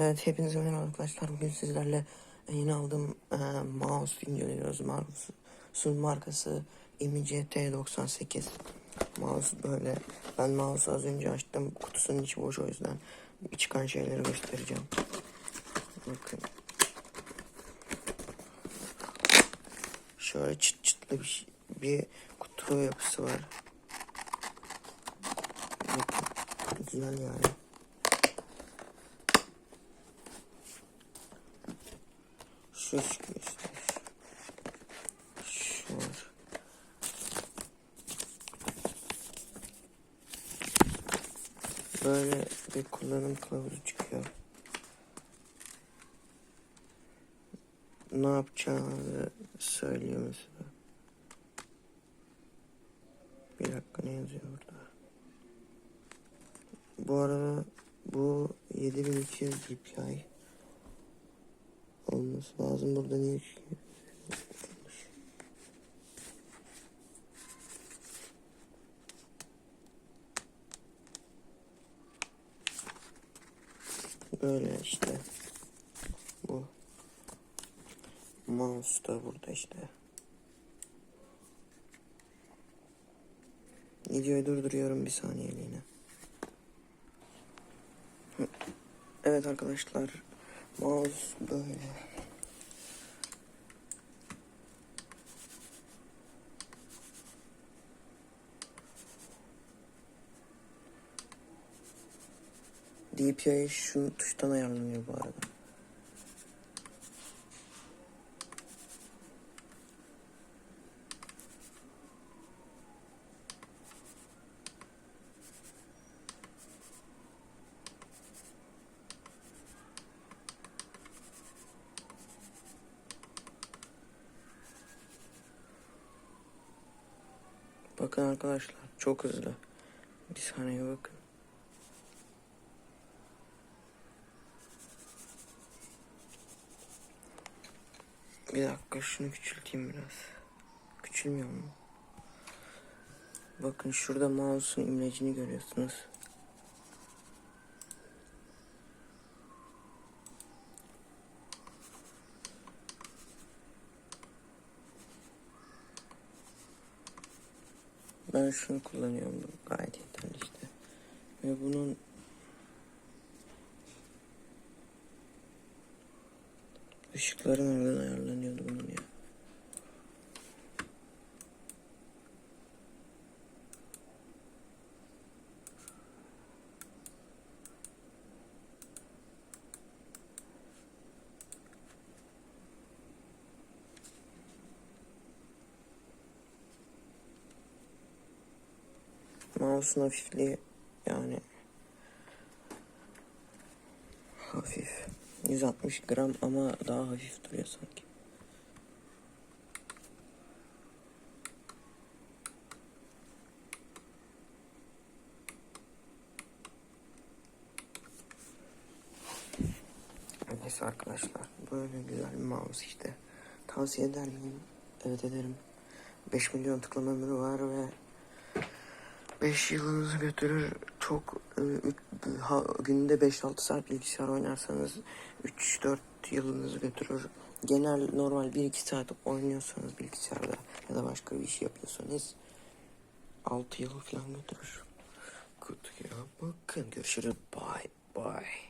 Evet hepinize merhaba arkadaşlar. Bugün sizlerle yeni aldığım e, mouse inceliyoruz. Mouse'un markası Image T98. Mouse böyle. Ben mouse az önce açtım. Kutusunun içi boş o yüzden. Çıkan şeyleri göstereceğim. Bakın. Şöyle çıt çıtlı bir, şey- bir kutu yapısı var. Bakın. Güzel yani. Şu çıkıyor işte. Şu var. Böyle bir kullanım kılavuzu çıkıyor. Ne yapacağını söylüyor mesela. Bir dakika ne yazıyor burada? Bu arada bu 7200 DPI olması lazım. Burada niye? Böyle işte. Bu. Mouse da burada işte. Videoyu durduruyorum bir saniyeliğine. Evet arkadaşlar. Mouse böyle. DPI şu tuştan ayarlanıyor bu arada. Bakın arkadaşlar çok hızlı. Bir saniye bakın. Bir dakika şunu küçülteyim biraz. Küçülmüyor mu? Bakın şurada mouse'un imlecini görüyorsunuz. Ben şunu kullanıyorum. Gayet yeterli işte. Ve bunun ışıkları nereden ayarlanıyordu bunun ya? Mouse'un hafifliği yani hafif 160 gram ama daha hafif duruyor sanki. Neyse arkadaşlar böyle güzel bir mouse işte. Tavsiye eder miyim? Evet ederim. 5 milyon tıklama ömrü var ve 5 yılınızı götürür. Çok e, üç, ha, günde 5-6 saat bilgisayar oynarsanız 3-4 yılınızı götürür. Genel normal 1-2 saat oynuyorsanız bilgisayarda ya da başka bir iş yapıyorsanız 6 yıl falan götürür. Kutuya bakın görüşürüz. Bye bye.